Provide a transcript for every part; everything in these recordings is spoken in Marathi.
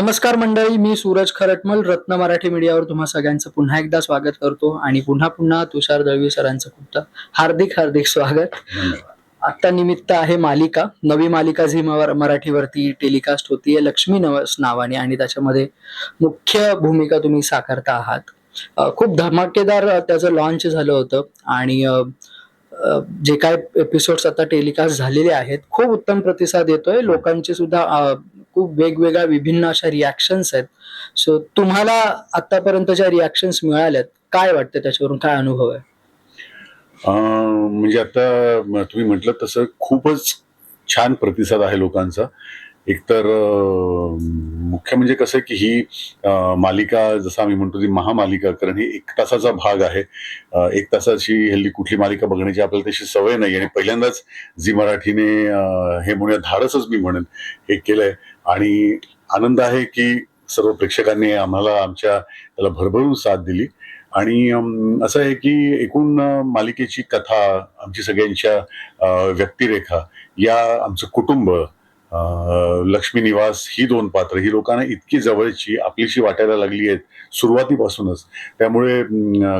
नमस्कार मंडळी मी सूरज खरटमल रत्न मराठी मीडियावर तुम्हा सगळ्यांचं पुन्हा एकदा स्वागत करतो आणि पुन्हा पुन्हा तुषार दळवी सरांचं खूप हार्दिक हार्दिक स्वागत. आता निमित्त आहे मालिका नवी मालिका झी मरा- मराठीवरती टेलिकास्ट होतीये लक्ष्मी नवस नावाने आणि त्याच्यामध्ये मुख्य भूमिका तुम्ही साकारता आहात. खूप धमाकेदार त्याचं लॉन्च झालं होतं आणि जे काय एपिसोड्स आता टेलिकास्ट झालेले आहेत खूप उत्तम प्रतिसाद येतोय. लोकांचे सुद्धा खूप वेगवेगळ्या विभिन्न अशा रिॲक्शन्स आहेत. सो तुम्हाला आतापर्यंतच्या रिॲक्शन्स मिळाल्यात. काय वाटतं त्याच्यावरून? काय अनुभव आहे? म्हणजे आता तुम्ही म्हटलं तसं खूपच छान प्रतिसाद आहे लोकांचा. एकतर मुख्य म्हणजे कसं की ही मालिका जसं आम्ही म्हणतो ती महामालिका कारण ही एक तासाचा भाग आहे. एक तासाची हल्ली कुठली मालिका बघण्याची आपल्याला तशी सवय नाही आणि पहिल्यांदाच झी मराठीने हे म्हणूया धाडसच मी म्हणेन हे केलंय. आणि आनंद आहे की सर्व प्रेक्षकांनी आम्हाला आमच्या त्याला भरभरून साथ दिली. आणि असं आहे की एकूण मालिकेची कथा आमची सगळ्यांच्या व्यक्तिरेखा या आमचं कुटुंब लक्ष्मी निवास ही दोन पात्र. ही लोकांना इतकी जवळची आपलीशी वाटायला लागली आहेत सुरुवातीपासूनच. त्यामुळे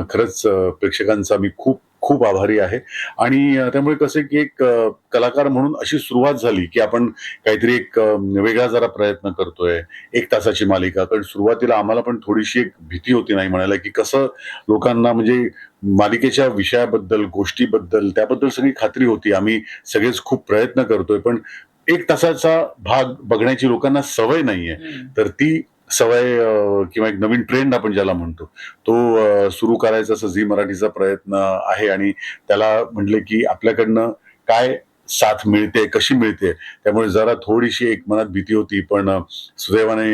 खरंच प्रेक्षकांचा मी खूप खूप आभारी आहे. आणि त्यामुळे कसं की एक कलाकार म्हणून अशी सुरुवात झाली की आपण काहीतरी एक वेगळा जरा प्रयत्न करतोय एक तासाची मालिका. कारण सुरुवातीला आम्हाला पण थोडीशी एक भीती होती नाही म्हणायला की कसं लोकांना म्हणजे मालिकेच्या विषयाबद्दल गोष्टीबद्दल त्याबद्दल सगळी खात्री होती. आम्ही सगळेच खूप प्रयत्न करतोय. पण एक तासाचा भाग बघण्याची लोकांना सवय नाहीये. तर ती सवय किंवा एक नवीन ट्रेंड आपण ज्याला म्हणतो तो सुरू करायचा असं झी मराठीचा प्रयत्न आहे आणि त्याला म्हटले की आपल्याकडनं काय साथ मिळते कशी मिळते त्यामुळे जरा थोडीशी एक मनात भीती होती पण सुदैवाने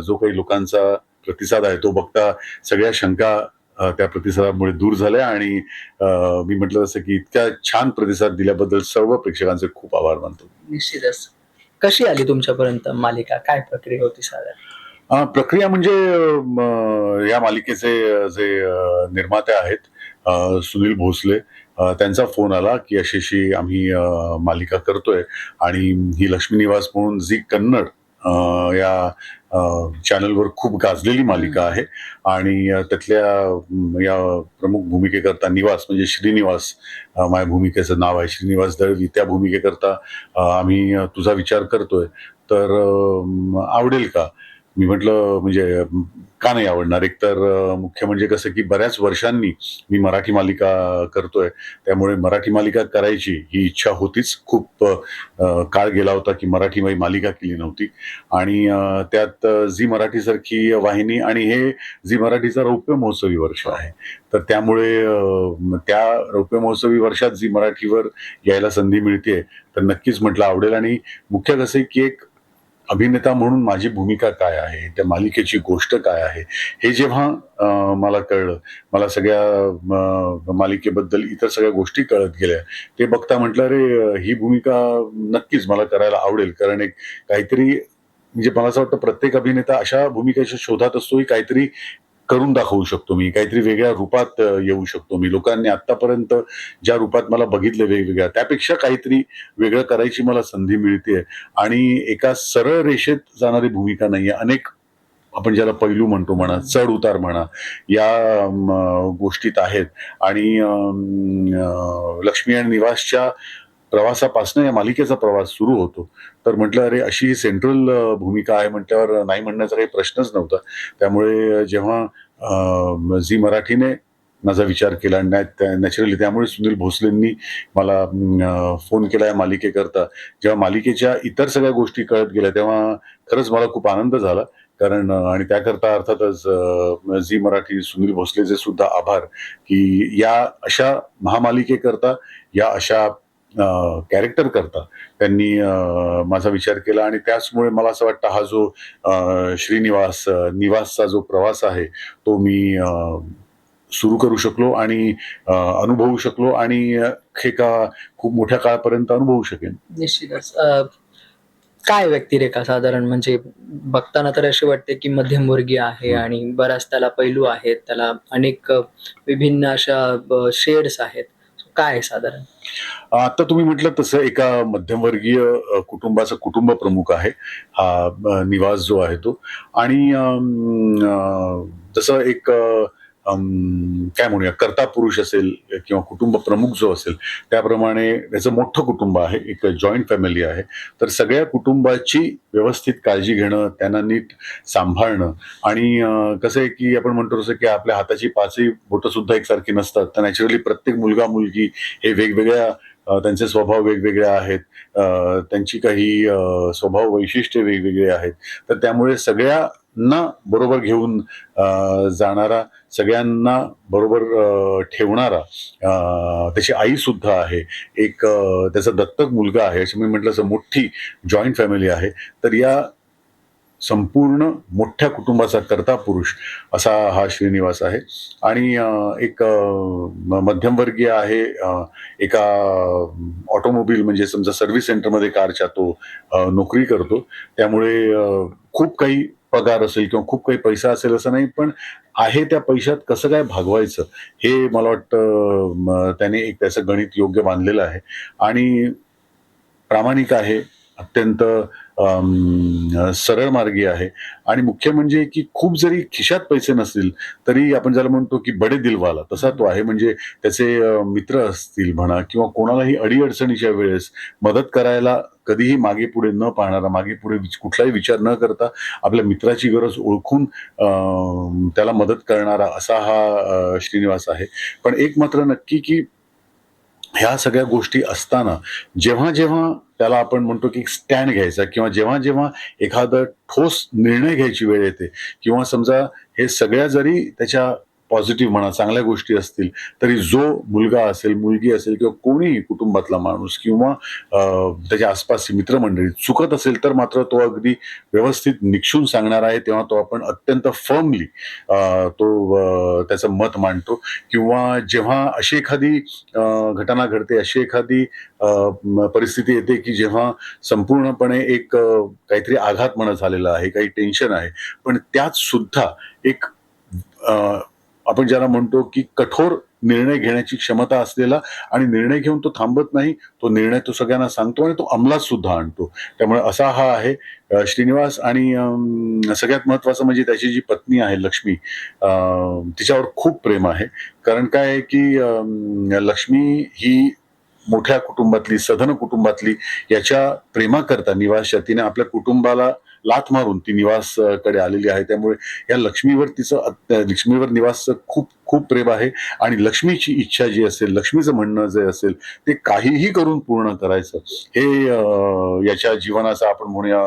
जो काही लोकांचा प्रतिसाद आहे तो बघता सगळ्या शंका त्या प्रतिसादामुळे दूर झाल्या आणि मी म्हटलं जसं की इतक्या छान प्रतिसाद दिल्याबद्दल सर्व प्रेक्षकांचे खूप आभार मानतो. निश्चितच. कशी आली तुमच्यापर्यंत मालिका? काय प्रक्रिया होती साधारण? प्रक्रिया म्हणजे या मालिकेचे जे निर्माते आहेत सुनील भोसले त्यांचा फोन आला की अशी अशी आम्ही मालिका करतोय आणि ही लक्ष्मी निवास म्हणून झी कन्नड या चॅनलवर खूप गाजलेली मालिका आहे. आणि त्यातल्या या प्रमुख भूमिकेकरता निवास म्हणजे श्रीनिवास माझ्या भूमिकेचं नाव आहे श्रीनिवास दळवी. त्या भूमिकेकरता आम्ही तुझा विचार करतोय. तर आवडेल का? मी म्हटलं म्हणजे का नाही आवडणार? एकतर तर मुख्य म्हणजे कसं की बऱ्याच वर्षांनी मी मराठी मालिका करतोय. त्यामुळे मराठी मालिका करायची ही इच्छा होतीच. खूप काळ गेला होता की मराठी मालिका केली नव्हती. आणि त्यात झी मराठीसारखी वाहिनी आणि हे झी मराठीचा रौप्य महोत्सवी वर्ष आहे. तर त्यामुळे त्या रौप्य महोत्सवी वर्षात झी मराठीवर यायला संधी मिळते तर नक्कीच म्हटलं आवडेल. आणि मुख्य कसं आहे की एक अभिनेता म्हणून माझी भूमिका काय आहे? त्या मालिकेची गोष्ट काय आहे? हे जेव्हा मला कळलं मला सगळ्या मालिकेबद्दल इतर सगळ्या गोष्टी कळत गेल्या ते बघता म्हटलं अरे ही भूमिका नक्कीच मला करायला आवडेल कारण एक काहीतरी म्हणजे मला असं वाटतं प्रत्येक अभिनेता अशा भूमिकेच्या शोधात असतो की काहीतरी करून दाखवू शकतो मी. काहीतरी वेगळ्या रूपात येऊ शकतो मी. लोकांनी आतापर्यंत ज्या रूपात मला बघितलं वेगवेगळ्या त्यापेक्षा काहीतरी वेगळं करायची मला संधी मिळते आणि एका सरळ रेषेत जाणारी भूमिका नाहीये. अनेक आपण ज्याला पैलू म्हणतो म्हणा चढ उतार म्हणा या गोष्टीत आहेत. आणि लक्ष्मी आणि निवासच्या प्रवासापासून या मालिकेचा प्रवास सुरू होतो. तर म्हटलं अरे अशी ही सेंट्रल भूमिका आहे म्हटल्यावर नाही म्हणण्याचा काही प्रश्नच नव्हता. त्यामुळे जेव्हा झी मराठीने माझा विचार केला आणि नॅचरली त्यामुळे सुनील भोसलेंनी मला फोन केला या मालिकेकरता. जेव्हा मालिकेच्या इतर सगळ्या गोष्टी कळत गेल्या तेव्हा खरंच मला खूप आनंद झाला. कारण आणि त्याकरता अर्थातच झी मराठी सुनील भोसलेचे सुद्धा आभार की या अशा महामालिकेकरता या अशा कॅरेक्टर करता त्यांनी माझा विचार केला आणि त्याचमुळे मला असं वाटतं हा जो श्रीनिवास निवासचा जो प्रवास आहे तो मी सुरू करू शकलो आणि अनुभवू शकलो आणि अं, एका खूप मोठ्या काळापर्यंत अनुभवू शकेन. निश्चितच. काय व्यक्तिरेखा साधारण म्हणजे बघताना तर अशी वाटते की मध्यमवर्गीय आहे हं. आणि बऱ्याच त्याला पैलू आहेत त्याला अनेक विभिन्न अशा शेड्स आहेत. काय आहे साधारण? आता तुम्ही म्हटलं तसं एका मध्यमवर्गीय कुटुंबाचा कुटुंब प्रमुख आहे. हा निवास जो आहे तो. आणि जसं एक आ, काय म्हणूया कर्ता पुरुष असेल किंवा कुटुंब प्रमुख जो असेल त्याप्रमाणे त्याचं मोठं कुटुंब आहे एक जॉईंट फॅमिली आहे. तर सगळ्या कुटुंबाची व्यवस्थित काळजी घेणं त्यांना नीट सांभाळणं आणि कसं आहे की आपण म्हणतो तसं की आपल्या हाताची पाचही बोटं सुद्धा एकसारखी नसतात. तर नॅचरली प्रत्येक मुलगा मुलगी हे वेगवेगळ्या त्यांचे स्वभाव वेगवेगळे आहेत. त्यांची काही स्वभाव वैशिष्ट्ये वेगवेगळे आहेत. तर त्यामुळे सगळ्या ना बरोबर घेऊन जाणारा सगळ्यांना बरोबर ठेवणारा त्याची आई सुद्धा आहे. एक त्याचा दत्तक मुलगा आहे. असं मी म्हटलं असं मोठी जॉईंट फॅमिली आहे. तर या संपूर्ण मोठ्या कुटुंबाचा कर्ता पुरुष असा हा श्रीनिवास आहे. आणि एक मध्यमवर्गीय आहे एका ऑटोमोबाईल म्हणजे समजा सर्व्हिस सेंटरमध्ये कारच्या तो नोकरी करतो. त्यामुळे खूप काही पगार असेल किंवा खूप काही पैसा असेल असं नाही पण आहे त्या पैशात कसं काय भागवायचं? हे मला वाटतं त्याने एक त्याचं गणित योग्य बांधलेलं आहे. आणि प्रामाणिक आहे अत्यंत सरळ मार्गी आहे. आणि मुख्य म्हणजे की खूप जरी खिशात पैसे नसतील तरी आपण ज्याला म्हणतो की बडे दिलवाला तसा तो आहे. म्हणजे त्याचे मित्र असतील म्हणा किंवा कोणालाही अडीअडचणीच्या वेळेस मदत करायला कधीही मागे पुढे न पाहणारा मागे पुढे कुठलाही विचार न करता आपल्या मित्राची गरज ओळखून त्याला मदत करणारा असा हा श्रीनिवास आहे. पण एक मात्र नक्की की ह्या सगळ्या गोष्टी असताना जेव्हा जेव्हा त्याला आपण म्हणतो की स्टँड घ्यायचा किंवा जेव्हा जेव्हा एखादं ठोस निर्णय घ्यायची वेळ येते किंवा समजा हे सगळ्या जरी त्याच्या पॉझिटिव्ह म्हणा चांगल्या गोष्टी असतील तरी जो मुलगा असेल मुलगी असेल किंवा कोणीही कुटुंबातला माणूस किंवा त्याच्या आसपासची मित्रमंडळी चुकत असेल तर मात्र तो अगदी व्यवस्थित निक्षून सांगणार आहे तेव्हा तो आपण अत्यंत फर्मली तो त्याचं मत मांडतो. किंवा जेव्हा अशी एखादी घटना घडते अशी एखादी परिस्थिती येते की जेव्हा संपूर्णपणे एक काहीतरी आघात म्हणत झालेला आहे काही टेन्शन आहे पण त्यात सुद्धा एक आपण ज्याला म्हणतो की कठोर निर्णय घेण्याची क्षमता असलेला आणि निर्णय घेऊन तो थांबत नाही तो निर्णय तो सगळ्यांना सांगतो आणि तो अंमलात सुद्धा आणतो. त्यामुळे असा हा आहे. श्रीनिवास आणि सगळ्यात महत्वाचं म्हणजे त्याची जी पत्नी आहे लक्ष्मी तिच्यावर खूप प्रेम आहे. कारण काय आहे की लक्ष्मी ही मोठ्या कुटुंबातली सधन कुटुंबातली याच्या प्रेमाकरता निवासच्या तिने आपल्या कुटुंबाला लाथ मारून ती निवासकडे आलेली आहे. त्यामुळे या लक्ष्मीवर तिचं लक्ष्मीवर निवासचं खूप खूप प्रेम आहे. आणि लक्ष्मीची इच्छा जी असेल लक्ष्मीचं म्हणणं जे असेल ते काहीही करून पूर्ण करायचं. हे याच्या जीवनाचा आपण म्हणूया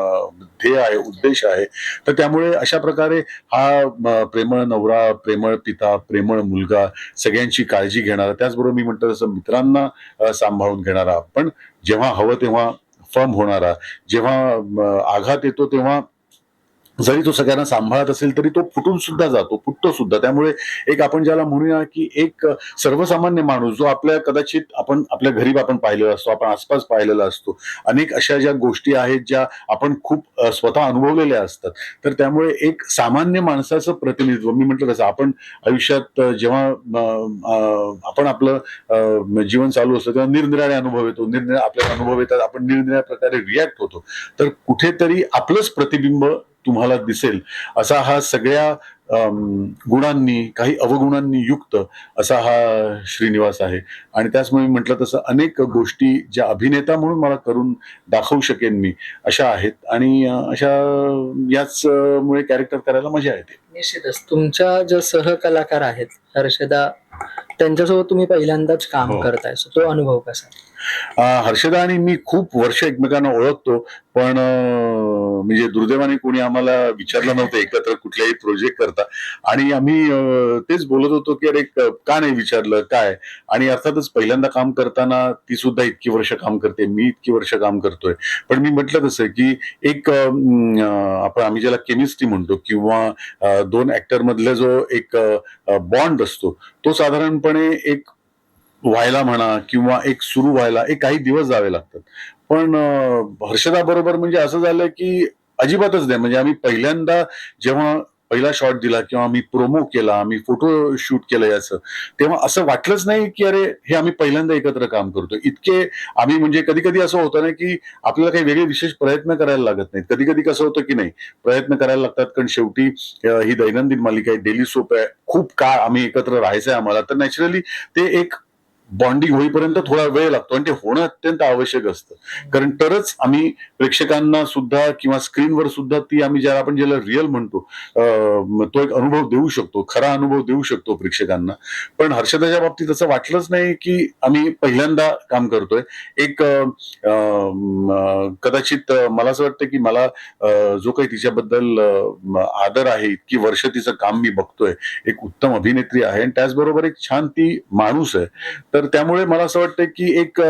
ध्येय आहे उद्देश आहे. तर त्यामुळे अशा प्रकारे हा प्रेमळ नवरा प्रेमळ पिता प्रेमळ मुलगा सगळ्यांची काळजी घेणारा त्याचबरोबर मी म्हणतो तसं मित्रांना सांभाळून घेणारा पण जेव्हा हवं तेव्हा फर्म होणारा. जेव्हा आघात येतो तेव्हा जरी तो सगळ्यांना सांभाळत असेल तरी तो फुटून सुद्धा जातो फुटतो सुद्धा. त्यामुळे एक आपण ज्याला म्हणूया की एक सर्वसामान्य माणूस जो आपल्या कदाचित आपण आपल्या घरी आपण पाहिलेला असतो आपण आसपास पाहिलेला असतो अनेक अशा ज्या गोष्टी आहेत ज्या आपण खूप स्वतः अनुभवलेल्या असतात. तर त्यामुळे एक सामान्य माणसाचं प्रतिनिधित्व मी म्हटलं कसं आपण आयुष्यात जेव्हा आपण आपलं जीवन चालू असतं तेव्हा निरनिराळे अनुभव येतो निरनिराळे आपल्याला अनुभव येतात आपण निरनिराळ्या प्रकारे रिॲक्ट होतो. तर कुठेतरी आपलंच प्रतिबिंब तुम्हाला दिसेल. असा हा सगळ्या गुणांनी काही अवगुणांनी युक्त असा हा श्रीनिवास आहे. आणि त्याचमुळे म्हटलं तसं अनेक गोष्टी ज्या अभिनेता म्हणून मला करून दाखवू शकेन मी अशा आहेत. आणि अशा याच मुळे कॅरेक्टर करायला मजा येते. निश्चितच. तुमच्या ज्या सहकलाकार आहेत हर्षदा त्यांच्यासोबत तुम्ही पहिल्यांदाच काम हो. करताय. So तो अनुभव कसा अं, हर्षदा आणि मी खूप वर्ष एकमेकांना ओळखतो पण अं, म्हणजे दुर्दैवाने कोणी आम्हाला विचारलं नव्हतं एकत्र कुठल्याही प्रोजेक्ट करता. आणि आम्ही अं, तेच बोलत होतो की अरे क- का नाही विचारलं? काय? आणि अर्थातच पहिल्यांदा काम करताना ती सुद्धा इतकी वर्ष काम करते मी इतकी वर्ष काम करतोय. पण मी म्हटलं तसं की एक अं, आपण आम्ही ज्याला केमिस्ट्री म्हणतो किंवा अं, दोन ऍक्टर मधला जो एक बॉन्ड असतो तो साधारणपणे एक व्हायला म्हणा किंवा एक सुरू व्हायला एक काही दिवस जावे लागतात. पण हर्षदा बरोबर म्हणजे असं झालं की अजिबातच नाही. म्हणजे आम्ही पहिल्यांदा जेव्हा पहिला शॉट दिला किंवा आम्ही प्रोमो केला आम्ही फोटो शूट केलं याचं तेव्हा असं वाटलंच नाही की अरे हे आम्ही पहिल्यांदा एकत्र काम करतो इतके आम्ही म्हणजे कधी कधी असं होतं ना की आपल्याला काही वेगळे विशेष प्रयत्न करायला लागत नाहीत. कधी कधी कसं होतं की नाही प्रयत्न करायला लागतात कारण शेवटी ही दैनंदिन मालिका आहे डेली सोप आहे खूप काळ आम्ही एकत्र राहायचं आहे आम्हाला. तर नॅचरली ते एक बॉन्डिंग होईपर्यंत थोडा वेळ लागतो आणि ते होणं अत्यंत आवश्यक असतं. कारण तरच आम्ही प्रेक्षकांना सुद्धा किंवा स्क्रीनवर सुद्धा ती आम्ही ज्याला आपण ज्याला रिअल म्हणतो तो एक अनुभव देऊ शकतो खरा अनुभव देऊ शकतो प्रेक्षकांना. पण हर्षदाच्या बाबतीत असं वाटलंच नाही की आम्ही पहिल्यांदा काम करतोय. एक कदाचित मला असं वाटतं की मला जो काही तिच्याबद्दल आदर आहे इतकी वर्ष तिचं काम मी बघतोय एक उत्तम अभिनेत्री आहे आणि त्याचबरोबर एक छान ती माणूस आहे. तर तर त्यामुळे मला असं वाटतं की एक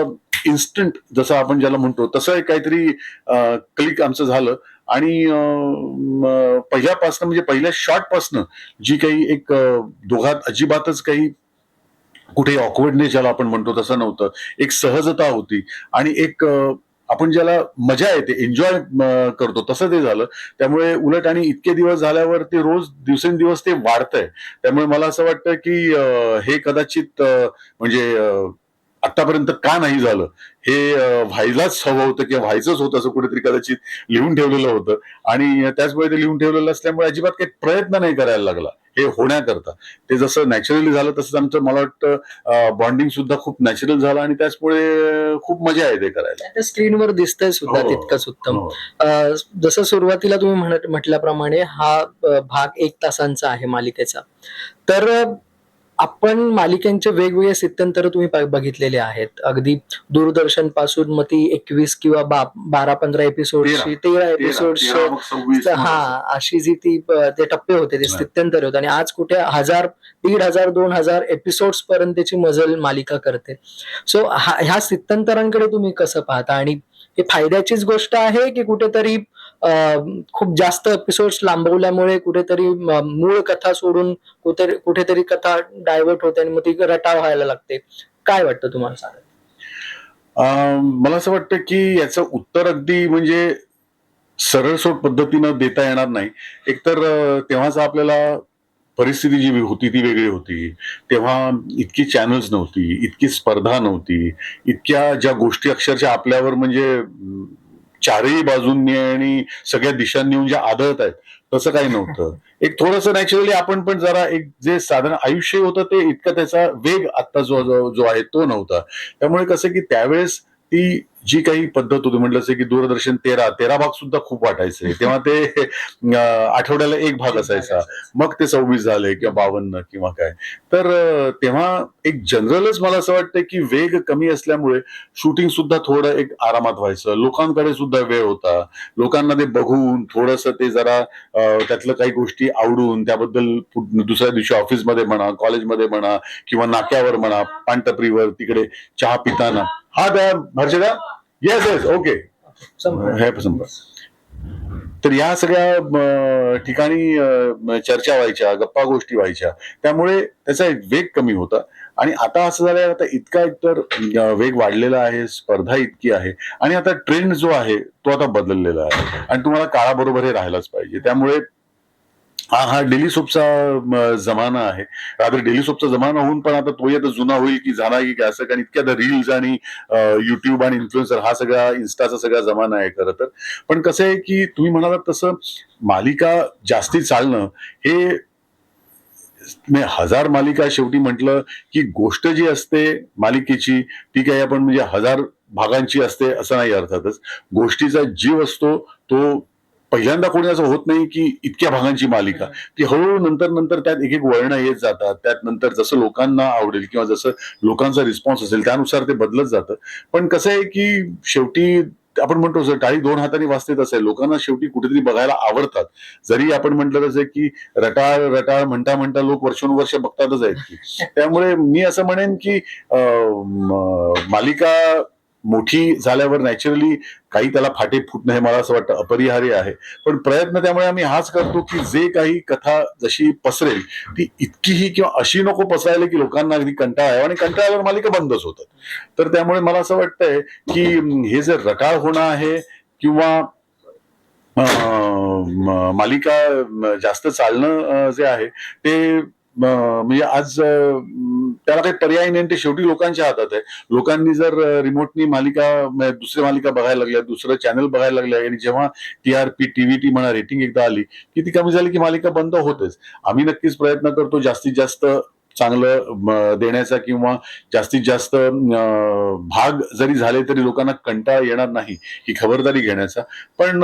इन्स्टंट जसं आपण ज्याला म्हणतो तसं एक काहीतरी क्लिक आमचं झालं. आणि पहिल्यापासनं म्हणजे पहिल्या शॉटपासनं जी काही एक दोघात अजिबातच काही कुठे ऑकवर्डनेस ज्याला आपण म्हणतो तसं नव्हतं. एक सहजता होती. आणि एक आपण ज्याला मजा येते एन्जॉय करतो तसं ते झालं. त्यामुळे उलट आणि इतके दिवस झाल्यावर ते रोज दिवसेंदिवस ते वाढतंय. त्यामुळे मला असं वाटतं की हे कदाचित म्हणजे आतापर्यंत का नाही झालं? हे व्हायलाच हवं होतं किंवा व्हायचंच होतं असं कुठेतरी कदाचित लिहून ठेवलेलं होतं. आणि त्याचमुळे ते लिहून ठेवलेलं असल्यामुळे अजिबात काही प्रयत्न नाही करायला लागला हे होण्याकरता. ते जसं नॅचरली झालं तसंच आमचं मला वाटतं बॉन्डिंग सुद्धा खूप नॅचरल झालं आणि त्याचमुळे खूप मजा येते करायला. स्क्रीनवर दिसतंय सुद्धा हो. तितकंच उत्तम. हो. जसं सुरुवातीला तुम्ही म्हटल्याप्रमाणे हा भाग एक तासांचा आहे मालिकेचा. तर आपण मालिकांचे वेगवेगळे स्थित्यंतर तुम्ही बघितलेले आहेत. अगदी दूरदर्शनपासून मग ती एकवीस किंवा बारा पंधरा एपिसोडची तेरा. मग हा अशी जी ती ते टप्पे होते ते. स्थित्यंतर होते. आणि आज कुठे हजार दीड हजार दोन हजार एपिसोड्स पर्यंतची मजल मालिका करते. सो ह्या स्थित्यंतरांकडे तुम्ही कसं पाहता? आणि हे फायद्याचीच गोष्ट आहे की कुठेतरी खूप जास्त एपिसोड्स लांबवल्यामुळे कुठेतरी मूळ कथा सोडून कुठेतरी कुठेतरी कथा डायव्हर्ट होते आणि मग ती रटाळ व्हायला लागते. काय वाटतं तुम्हाला सांगा? मला असं वाटतं की याचं उत्तर अगदी म्हणजे सरळसोट पद्धतीनं देता येणार नाही. एकतर तेव्हाच आपल्याला परिस्थिती जी होती ती वेगळी होती. तेव्हा इतकी चॅनल्स नव्हती इतकी स्पर्धा नव्हती. इतक्या ज्या गोष्टी अक्षरशः आपल्यावर म्हणजे चारही बाजूंनी आणि सगळ्या दिशांनी म्हणजे आदळत आहेत तसं काही नव्हतं. एक थोडंसं नॅचरली आपण पण जरा एक जे साधारण आयुष्य होतं ते इतका त्याचा वेग आता जो जो आहे तो नव्हता. त्यामुळे कसं की त्यावेळेस ती जी काही पद्धत होती म्हटलं असं की दूरदर्शन तेरा तेरा भाग सुद्धा खूप वाटायचे. तेव्हा ते आठवड्याला एक भाग असायचा. मग ते सव्वीस झाले किंवा बावन्न किंवा काय. तर तेव्हा एक जनरलच मला असं वाटतं की वेग कमी असल्यामुळे शूटिंग सुद्धा थोडं एक आरामात व्हायचं. लोकांकडे सुद्धा वेळ होता. लोकांना ते बघून थोडस ते जरा त्यातलं काही गोष्टी आवडून त्याबद्दल दुसऱ्या दिवशी ऑफिसमध्ये म्हणा कॉलेजमध्ये म्हणा किंवा नाक्यावर म्हणा पानटपरीवर तिकडे चहा पिताना. हा त्या हर्षदा येस येस ओके हे तर या सगळ्या ठिकाणी चर्चा व्हायच्या गप्पा गोष्टी व्हायच्या. त्यामुळे त्याचा एक वेग कमी होता. आणि आता असं झालंय आता इतका एकतर वेग वाढलेला आहे स्पर्धा इतकी आहे. आणि आता ट्रेंड जो आहे तो आता बदललेला आहे. आणि तुम्हाला काळाबरोबर हे राहायलाच पाहिजे. त्यामुळे हा हा डेली सोपचा जमाना आहे. रात्र डेली सोपचा जमाना होऊन पण आता तोही आता जुना होईल की झाला की काय असं कारण इतक्या रील्स आणि युट्यूब आणि इन्फ्लुएन्सर हा सगळा इन्स्टाचा सगळा जमाना आहे खरं तर. पण कसं आहे की तुम्ही म्हणालात तसं मालिका जास्ती चालणं हे म्हणजे हजार मालिका शेवटी म्हटलं की गोष्ट जी असते मालिकेची ती काही आपण म्हणजे हजार भागांची असते असं नाही अर्थातच. गोष्टीचा जीव असतो तो पहिल्यांदा कोणी असं होत नाही की इतक्या भागांची मालिका. ती हळूहळू नंतर नंतर त्यात एक एक वळणं येत जातात. त्यात नंतर जसं लोकांना आवडेल किंवा जसं लोकांचा रिस्पॉन्स असेल त्यानुसार ते बदलत जातं. पण कसं आहे की शेवटी आपण म्हणतो सर टाळी दोन हाताने वाचते तसं आहे लोकांना शेवटी कुठेतरी बघायला आवडतात. जरी आपण म्हटलं तसं की रटाळ रटाळ म्हणता म्हणता लोक वर्षानुवर्ष बघतातच आहेत की. त्यामुळे मी असं म्हणेन की मालिका मोठी झाल्यावर नॅचरली काही त्याला फाटे फुटणं हे मला असं वाटतं अपरिहार्य आहे. पण प्रयत्न त्यामुळे आम्ही हाच करतो की जे काही कथा जशी पसरेल ती इतकीही किंवा अशी नको पसरायला की लोकांना अगदी कंटाळा आहे आणि कंटाळ्यावर मालिका बंदच होतात. तर त्यामुळे मला असं वाटतंय की हे जे रटाळ होणं आहे किंवा मालिका जास्त चालणं जे आहे ते म्हणजे आज त्याला काही पर्याय नाही ते शेवटी लोकांच्या हातात आहे. लोकांनी जर रिमोटनी मालिका म्हणजे दुसऱ्या मालिका बघायला लागल्या दुसरं चॅनल बघायला लागल्या आणि जेव्हा टी आर पी टीव्हीटी म्हणा रेटिंग एकदा आली की ती कमी झाली की मालिका बंद होतेच. आम्ही नक्कीच प्रयत्न करतो जास्तीत जास्त चांगलं देण्याचा किंवा जास्तीत जास्त भाग जरी झाले तरी लोकांना कंटाळा येणार नाही ही खबरदारी घेण्याचा. पण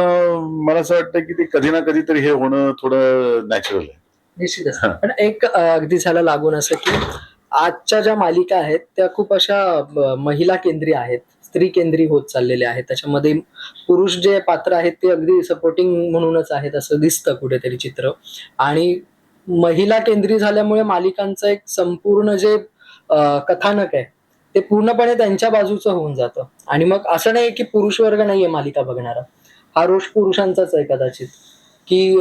मला असं वाटतं की ते कधी ना कधीतरी हे होणं थोडं नॅचरल आहे. निश्चितच. पण एक अगदी झाला लागून असं की आजच्या ज्या मालिका आहेत त्या खूप अशा महिला केंद्रीय आहेत स्त्री केंद्रीय होत चाललेल्या आहेत. त्याच्यामध्ये पुरुष जे पात्र आहेत ते अगदी सपोर्टिंग म्हणूनच आहेत असं दिसतं कुठेतरी चित्र. आणि महिला केंद्रीय झाल्यामुळे मालिकांचं एक संपूर्ण जे कथानक आहे ते पूर्णपणे त्यांच्या बाजूचं होऊन जातं. आणि मग असं नाही की पुरुष वर्ग नाहीये मालिका बघणारा. हा रोष पुरुषांचाच आहे कदाचित. की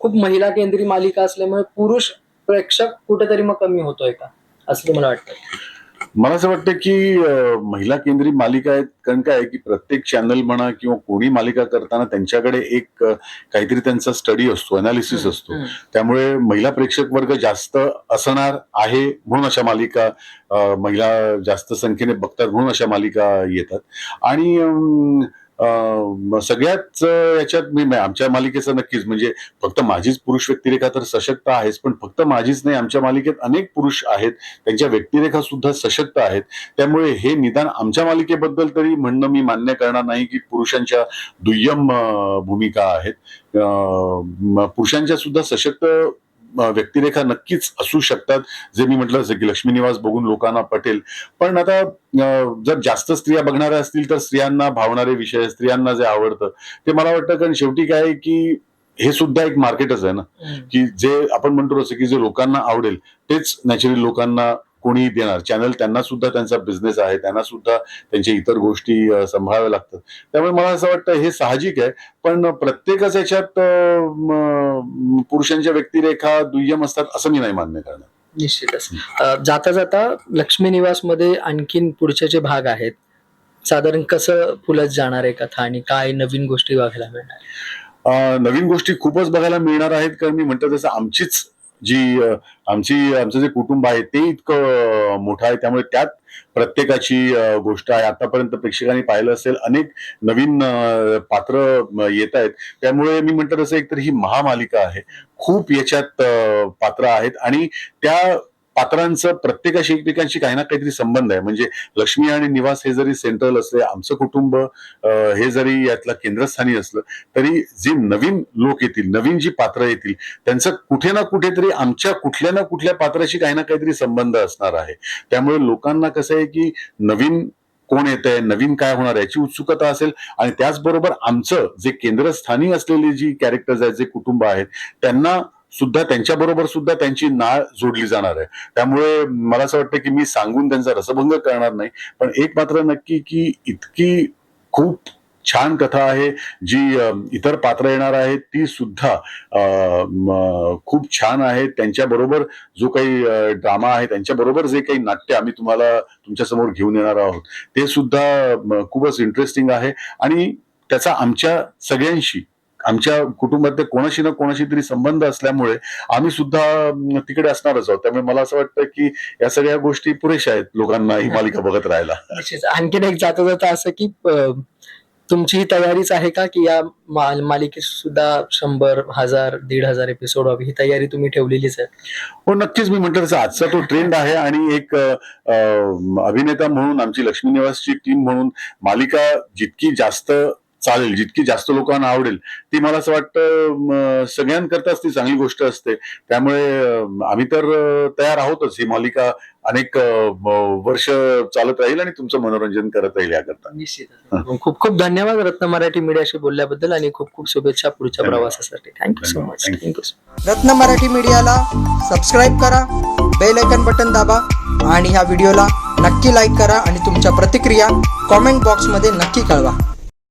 खूप महिला केंद्रीय मालिका असल्यामुळे पुरुष प्रेक्षक कुठेतरी मग कमी होतोय का? असं तुम्हाला वाटतं मला असं वाटतं की महिला केंद्रित मालिका आहेत. कारण काय आहे की प्रत्येक चॅनल म्हणा किंवा कोणी मालिका करताना त्यांच्याकडे एक काहीतरी त्यांचा स्टडी असतो अनालिसिस असतो. त्यामुळे महिला प्रेक्षक वर्ग जास्त असणार आहे म्हणून अशा मालिका महिला जास्त संख्येने बघतात म्हणून अशा मालिका येतात. आणि सगळ्याच याच्यात मी आमच्या मालिकेचं नक्कीच म्हणजे फक्त माझीच पुरुष व्यक्तिरेखा तर सशक्त आहेच पण फक्त माझीच नाही आमच्या मालिकेत अनेक पुरुष आहेत त्यांच्या व्यक्तिरेखा सुद्धा सशक्त आहेत. त्यामुळे हे निदान आमच्या मालिकेबद्दल तरी म्हणणं मी मान्य करणार नाही की पुरुषांच्या दुय्यम भूमिका आहेत. पुरुषांच्या सुद्धा सशक्त व्यक्तिरेखा नक्कीच असू शकतात जे मी म्हटलं जसं की लक्ष्मी निवास बघून लोकांना पटेल. पण आता जर जास्त स्त्रिया बघणाऱ्या असतील तर स्त्रियांना भावणारे विषय स्त्रियांना जे आवडतं ते मला वाटतं कारण शेवटी काय की हे सुद्धा एक मार्केटच आहे ना. की जे आपण म्हणतो तसं की जे लोकांना आवडेल तेच नॅचरली लोकांना कोणी देणार? चॅनल त्यांना सुद्धा त्यांचा बिझनेस आहे त्यांना सुद्धा त्यांच्या इतर गोष्टी सांभाळाव्या लागतात. त्यामुळे मला असं वाटतं हे साहजिक आहे पण प्रत्येकच याच्यात पुरुषांच्या व्यक्तिरेखा दुय्यम असतात असं मी नाही मान्य करणार. निश्चितच. जाता जाता लक्ष्मी निवासमध्ये आणखीन पुढचे जे भाग आहेत. साधारण कसं फुलत जाणार आहे कथा आणि काय नवीन गोष्टी बघायला मिळणार? नवीन गोष्टी खूपच बघायला मिळणार आहेत कारण मी म्हणतो तसं आमचीच जी आमची आमचं जे कुटुंब आहे ते इतकं मोठं आहे. त्यामुळे त्यात प्रत्येकाची गोष्ट आहे. आतापर्यंत प्रेक्षकांनी पाहिलं असेल अनेक नवीन पात्र येत आहेत. त्यामुळे मी म्हणतो तसं एकतर ही महामालिका आहे. खूप याच्यात पात्र आहेत. आणि त्या पात्रांचं प्रत्येकाशी एकमेकांशी काही ना काहीतरी संबंध आहे. म्हणजे लक्ष्मी आणि निवास हे जरी सेंट्रल असले आमचं कुटुंब हे जरी यातला केंद्रस्थानी असलं तरी जे नवीन लोक येतील नवीन जी पात्र येतील त्यांचं कुठे ना कुठेतरी आमच्या कुठल्या ना कुठल्या पात्राशी काही ना काहीतरी संबंध असणार आहे. त्यामुळे लोकांना कसं आहे की नवीन कोण येत आहे नवीन काय होणार याची उत्सुकता असेल आणि त्याचबरोबर आमचं जे केंद्रस्थानी असलेली जी कॅरेक्टर्स आहेत जे कुटुंब आहेत त्यांना सुद्धा त्यांच्याबरोबर सुद्धा त्यांची नाळ जोडली जाणार आहे. त्यामुळे मला असं वाटतं की मी सांगून त्यांचा रसभंग करणार नाही. पण एक मात्र नक्की की इतकी खूप छान कथा आहे जी इतर पात्र येणार आहेत ती सुद्धा खूप छान आहे. त्यांच्याबरोबर जो काही ड्रामा आहे त्यांच्याबरोबर जे काही नाट्य आम्ही तुम्हाला तुमच्यासमोर घेऊन येणार आहोत ते सुद्धा खूपच इंटरेस्टिंग आहे. आणि त्याचा आमच्या सगळ्यांशी आमच्या कुटुंबातल्या कोणाशी ना कोणाशी तरी संबंध असल्यामुळे आम्ही सुद्धा तिकडे असणारच आहोत. त्यामुळे मला असं वाटतं की या सगळ्या गोष्टी पुरेशा आहेत लोकांना ही मालिका बघत राहायला. आणखीन एक जाता जाता असं की तुमची ही तयारीच आहे का की या मालिकेत सुद्धा शंभर हजार दीड हजार एपिसोड व्हावी ही तयारी तुम्ही ठेवलेलीच आहे. हो नक्कीच मी म्हणतो तसं आजचा तो ट्रेंड आहे आणि एक अभिनेता म्हणून आमची लक्ष्मी निवासची टीम म्हणून मालिका जितकी जास्त चालेल जितकी जास्त लोकांना आवडेल ती मला असं वाटतं सगळ्यांकरताच ती चांगली गोष्ट असते. त्यामुळे आम्ही तर तयार आहोतच. ही मालिका अनेक वर्ष चालत राहील आणि तुमचं मनोरंजन करत राहील याकरता. निश्चित खूप खूप धन्यवाद रत्न मराठी मीडियाशी बोलल्याबद्दल आणि खूप खूप शुभेच्छा पुढच्या धन्यवाद. प्रवासासाठी. Thank you so. मच. थँक्यू रत्न मराठी मीडियाला सबस्क्राईब करा बेल आयकन बटन दाबा आणि ह्या व्हिडिओला नक्की लाईक करा आणि तुमच्या प्रतिक्रिया कॉमेंट बॉक्समध्ये नक्की कळवा.